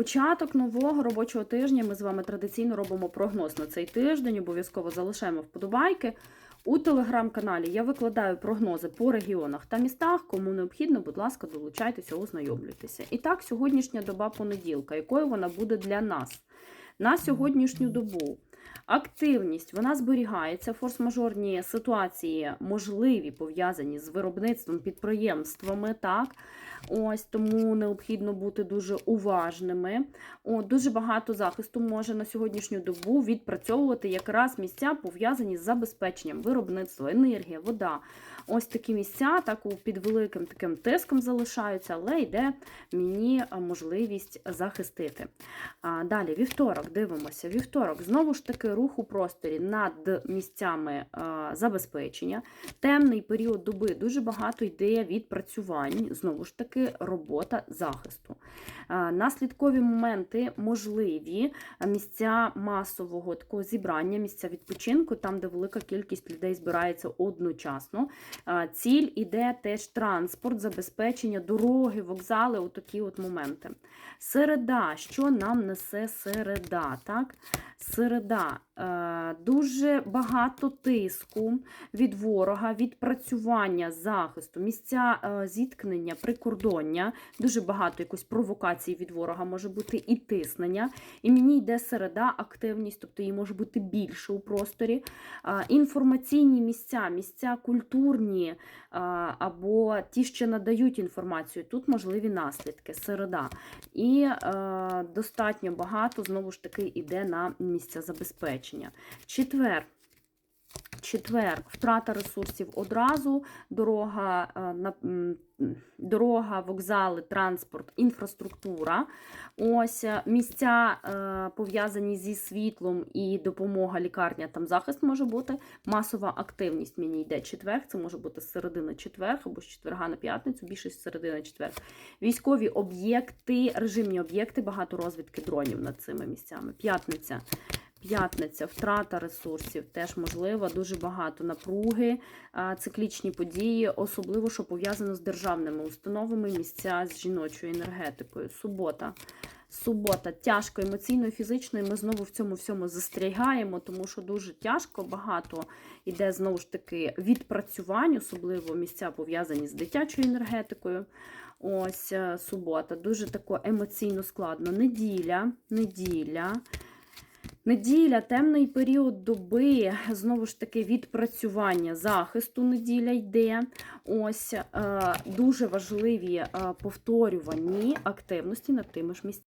Початок нового робочого тижня. Ми з вами традиційно робимо прогноз на цей тиждень. Обов'язково залишаємо вподобайки. У телеграм-каналі я викладаю прогнози по регіонах та містах. Кому необхідно, будь ласка, долучайтеся, ознайомлюйтеся. І так, сьогоднішня доба понеділка, якою вона буде для нас на сьогоднішню добу. Активність вона зберігається. Форс-мажорні ситуації можливі пов'язані з виробництвом підприємствами. Так, ось тому необхідно бути дуже уважними. О, дуже багато захисту може на сьогоднішню добу відпрацьовувати якраз місця пов'язані з забезпеченням виробництва, енергія, вода. Ось такі місця так під великим таким тиском залишаються, але йде мені можливість захистити. А, Далі, вівторок, дивимося. Вівторок, знову ж таки, рух у просторі над місцями а, забезпечення. Темний період доби дуже багато йде відпрацювань, знову ж таки, робота захисту. А, Наслідкові моменти можливі місця масового такого зібрання, місця відпочинку, там, де велика кількість людей збирається одночасно. А, Ціль іде теж транспорт, забезпечення, дороги, вокзали, отакі от моменти. Середа, що нам несе середа? Так? Середа. not. Дуже багато тиску від ворога, відпрацювання захисту, місця е, зіткнення, прикордоння. Дуже багато якоїсь провокацій від ворога може бути і тиснення. І мені йде середа, активність, тобто її може бути більше у просторі. Е, інформаційні місця, місця культурні е, або ті, що надають інформацію. Тут можливі наслідки, середа. І е, достатньо багато, знову ж таки, йде на місця забезпечення. Четвер. Четвер, втрата ресурсів одразу, дорога, е, дорога, вокзали, транспорт, інфраструктура. Ось е, місця е, пов'язані зі світлом і допомога лікарня, там захист може бути. Масова активність мені йде четвер, це може бути з середини четвер або з четверга на п'ятницю, більше з середини четвер. Військові об'єкти, режимні об'єкти, багато розвідки дронів над цими місцями. П'ятниця. П'ятниця, втрата ресурсів теж можлива, дуже багато напруги, циклічні події, особливо, що пов'язано з державними установами, місця з жіночою енергетикою. Субота. Субота тяжко емоційно і фізично, і ми знову в цьому всьому застрягаємо, тому що дуже тяжко, багато йде знову ж таки відпрацювань, особливо місця пов'язані з дитячою енергетикою. Ось е, субота, дуже тако емоційно складно. Неділя, неділя. Неділя, темний період доби, знову ж таки, відпрацювання захисту неділя йде. Ось е, дуже важливі е, повторювані активності над тими ж місцями.